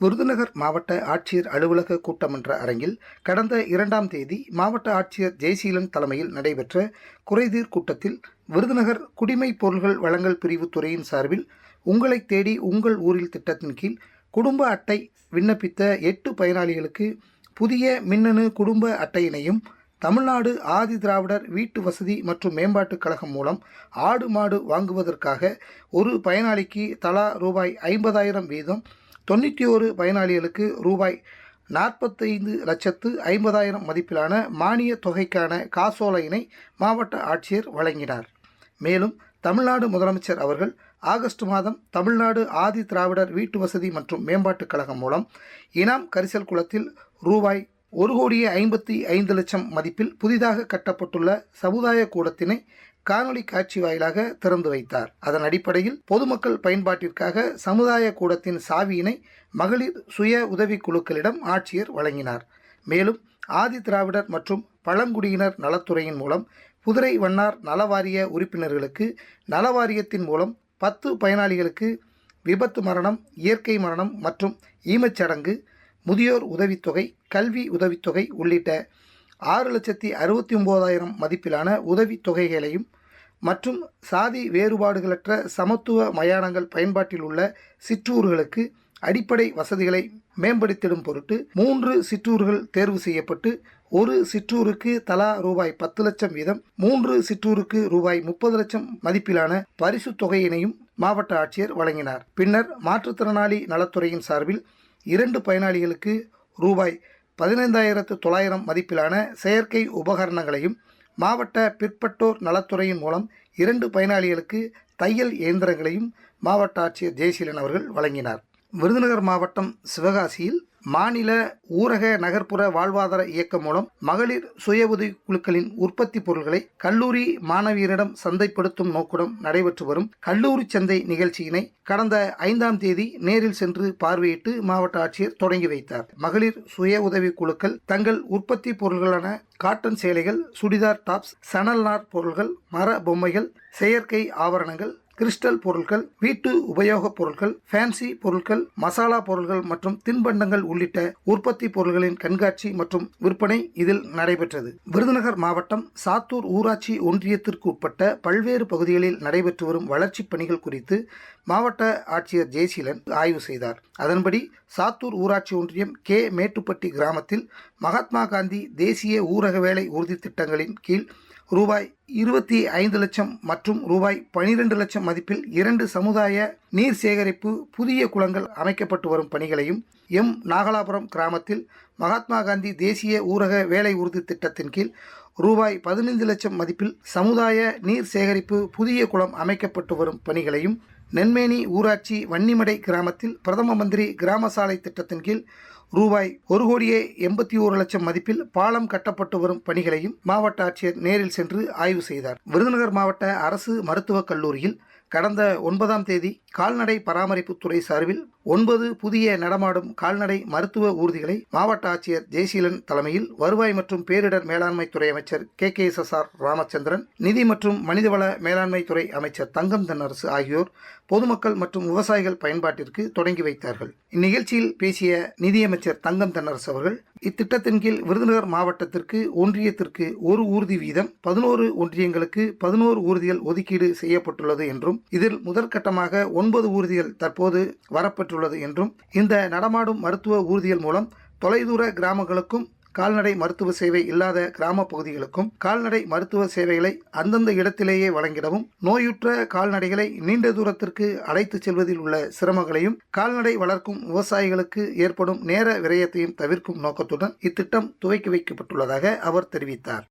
விருதுநகர் மாவட்ட ஆட்சியர் அலுவலக கூட்டமன்ற அரங்கில் கடந்த இரண்டாம் தேதி மாவட்ட ஆட்சியர் ஜெய்சீலன் தலைமையில் நடைபெற்ற குறைதீர் கூட்டத்தில் விருதுநகர் குடிமைப் பொருள்கள் வழங்கல் பிரிவு துறையின் சார்பில் உங்களை தேடி உங்கள் ஊரில் திட்டத்தின் கீழ் குடும்ப அட்டை விண்ணப்பித்த எட்டு பயனாளிகளுக்கு புதிய மின்னணு குடும்ப அட்டையினையும் தமிழ்நாடு ஆதி திராவிடர் வீட்டு வசதி மற்றும் மேம்பாட்டுக் கழகம் மூலம் ஆடு மாடு வாங்குவதற்காக ஒரு பயனாளிக்கு தலா ரூபாய் ஐம்பதாயிரம் வீதம் தொண்ணூற்றி ஒரு பயனாளிகளுக்கு ரூபாய் நாற்பத்தைந்து லட்சத்து ஐம்பதாயிரம் மதிப்பிலான மானிய தொகைக்கான காசோலையினை மாவட்ட ஆட்சியர் வழங்கினார். மேலும் தமிழ்நாடு முதலமைச்சர் அவர்கள் ஆகஸ்ட் மாதம் தமிழ்நாடு ஆதி திராவிடர் வீட்டு வசதி மற்றும் மேம்பாட்டுக் கழகம் மூலம் இனாம் கரிசல் குளத்தில் ரூபாய் ஒரு கோடியே ஐம்பத்தி ஐந்து லட்சம் மதிப்பில் புதிதாக கட்டப்பட்டுள்ள சமுதாய கூடத்தினை காணொலி காட்சி வாயிலாக திறந்து வைத்தார். அதன் அடிப்படையில் பொதுமக்கள் பயன்பாட்டிற்காக சமுதாய கூடத்தின் சாவியினை மகளிர் சுய உதவிக் குழுக்களிடம் ஆட்சியர் வழங்கினார். மேலும் ஆதி திராவிடர் மற்றும் பழங்குடியினர் நலத்துறையின் மூலம் குதிரை வண்ணார் நலவாரிய உறுப்பினர்களுக்கு நலவாரியத்தின் மூலம் பத்து பயனாளிகளுக்கு விபத்து மரணம் இயற்கை மரணம் மற்றும் ஈமச்சடங்கு முதியோர் உதவித்தொகை கல்வி உதவித்தொகை உள்ளிட்ட ஆறு லட்சத்தி அறுபத்தி ஒம்போதாயிரம் மதிப்பிலான உதவித்தொகைகளையும் மற்றும் சாதி வேறுபாடுகளற்ற சமத்துவ மயானங்கள் பயன்பாட்டில் உள்ள சிற்றூர்களுக்கு அடிப்படை வசதிகளை மேம்படுத்திடும் பொருட்டு மூன்று சிற்றூர்கள் தேர்வு செய்யப்பட்டு ஒரு சிற்றூருக்கு தலா ரூபாய் பத்து லட்சம் வீதம் மூன்று சிற்றூருக்கு ரூபாய் முப்பது லட்சம் மதிப்பிலான பரிசு தொகையினையும் மாவட்ட ஆட்சியர் வழங்கினார். பின்னர் மாற்றுத்திறனாளி நலத்துறையின் சார்பில் இரண்டு பயனாளிகளுக்கு ரூபாய் பதினைந்தாயிரத்து தொள்ளாயிரம் மதிப்பிலான செயற்கை உபகரணங்களையும் மாவட்ட பிற்பட்டோர் நலத்துறையின் மூலம் இரண்டு பயனாளிகளுக்கு தையல் இயந்திரங்களையும் மாவட்ட ஆட்சியர் ஜெயசீலன் அவர்கள் வழங்கினார். விருதுநகர் மாவட்டம் சிவகாசியில் மாநில ஊரக நகர்ப்புற வாழ்வாதார இயக்கம் மூலம் மகளிர் சுய உதவி குழுக்களின் உற்பத்தி பொருட்களை கல்லூரி மாணவியரிடம் சந்தைப்படுத்தும் நோக்குடன் நடைபெற்று வரும் கல்லூரி சந்தை நிகழ்ச்சியினை கடந்த ஐந்தாம் தேதி நேரில் சென்று பார்வையிட்டு மாவட்ட ஆட்சியர் தொடங்கி வைத்தார். மகளிர் சுய உதவி குழுக்கள் தங்கள் உற்பத்தி பொருட்களான காட்டன் சேலைகள் சுடிதார் டாப்ஸ் சணல் நார் பொருட்கள் மர பொம்மைகள் செயற்கை ஆபரணங்கள் கிறிஸ்டல் பொருட்கள் வீட்டு உபயோகப் பொருட்கள் ஃபேன்சி பொருட்கள் மசாலா பொருட்கள் மற்றும் தின்பண்டங்கள் உள்ளிட்ட உற்பத்தி பொருட்களின் கண்காட்சி மற்றும் விற்பனை இதில் நடைபெற்றது. விருதுநகர் மாவட்டம் சாத்தூர் ஊராட்சி ஒன்றியத்திற்கு உட்பட்ட பல்வேறு பகுதிகளில் நடைபெற்று வரும் வளர்ச்சிப் பணிகள் குறித்து மாவட்ட ஆட்சியர் ஜெயசீலன் ஆய்வு செய்தார். அதன்படி சாத்தூர் ஊராட்சி ஒன்றியம் கே. மேட்டுப்பட்டி கிராமத்தில் மகாத்மா காந்தி தேசிய ஊரக வேலை உறுதி திட்டங்களின் கீழ் ரூபாய் இருபத்தி ஐந்து லட்சம் மற்றும் ரூபாய் பனிரெண்டு லட்சம் மதிப்பில் இரண்டு சமுதாய நீர் சேகரிப்பு புதிய குளங்கள் அமைக்கப்பட்டு வரும் பணிகளையும் எம் நாகலாபுரம் கிராமத்தில் மகாத்மா காந்தி தேசிய ஊரக வேலை உறுதி திட்டத்தின் கீழ் ரூபாய் பதினைந்து லட்சம் மதிப்பில் சமுதாய நீர் சேகரிப்பு புதிய குளம் அமைக்கப்பட்டு வரும் பணிகளையும் நென்மேனி ஊராட்சி வன்னிமடை கிராமத்தில் பிரதம மந்திரி கிராம சாலை திட்டத்தின் கீழ் ரூபாய் ஒரு கோடியே எண்பத்தி ஓரு லட்சம் மதிப்பில் பாலம் கட்டப்பட்டு வரும் பணிகளையும் மாவட்ட ஆட்சியர் நேரில் சென்று ஆய்வு செய்தார். விருதுநகர் மாவட்ட அரசு மருத்துவக் கல்லூரியில் கடந்த ஒன்பதாம் தேதி கால்நடை பராமரிப்புத்துறை சார்பில் ஒன்பது புதிய நடமாடும் கால்நடை மருத்துவ ஊர்திகளை மாவட்ட ஆட்சியர் ஜெய்சீலன் தலைமையில் வருவாய் மற்றும் பேரிடர் மேலாண்மை துறை அமைச்சர் K K S S R Ramachandran நிதி மற்றும் மனிதவள மேலாண்மை துறை அமைச்சர் தங்கம் தென்னரசு ஆகியோர் பொதுமக்கள் மற்றும் விவசாயிகள் பயன்பாட்டிற்கு தொடங்கி வைத்தார்கள். இந்நிகழ்ச்சியில் பேசிய நிதியமைச்சர் தங்கம் தென்னரசு அவர்கள் இத்திட்டத்தின் கீழ் விருதுநகர் மாவட்டத்திற்கு ஒன்றியத்திற்கு ஒரு ஊர்தி வீதம் பதினோரு ஒன்றியங்களுக்கு பதினோரு ஊர்திகள் ஒதுக்கீடு செய்யப்பட்டுள்ளது என்றும் இதில் முதற்கட்டமாக ஒன்பது ஊர்திகள் தற்போது வரப்பெற்றுள்ளது என்றும் இந்த நடமாடும் மருத்துவ ஊர்திகள் மூலம் தொலைதூர கிராமங்களுக்கும் கால்நடை மருத்துவ சேவை இல்லாத கிராம பகுதிகளுக்கும் கால்நடை மருத்துவ சேவைகளை அந்தந்த இடத்திலேயே வழங்கிடவும் நோயுற்ற கால்நடைகளை நீண்ட தூரத்திற்கு அழைத்துச் செல்வதில் உள்ள சிரமங்களையும் கால்நடை வளர்க்கும் விவசாயிகளுக்கு ஏற்படும் நேர விரயத்தையும் தவிர்க்கும் நோக்கத்துடன் இத்திட்டம் துவக்கி வைக்கப்பட்டுள்ளதாக அவர் தெரிவித்தார்.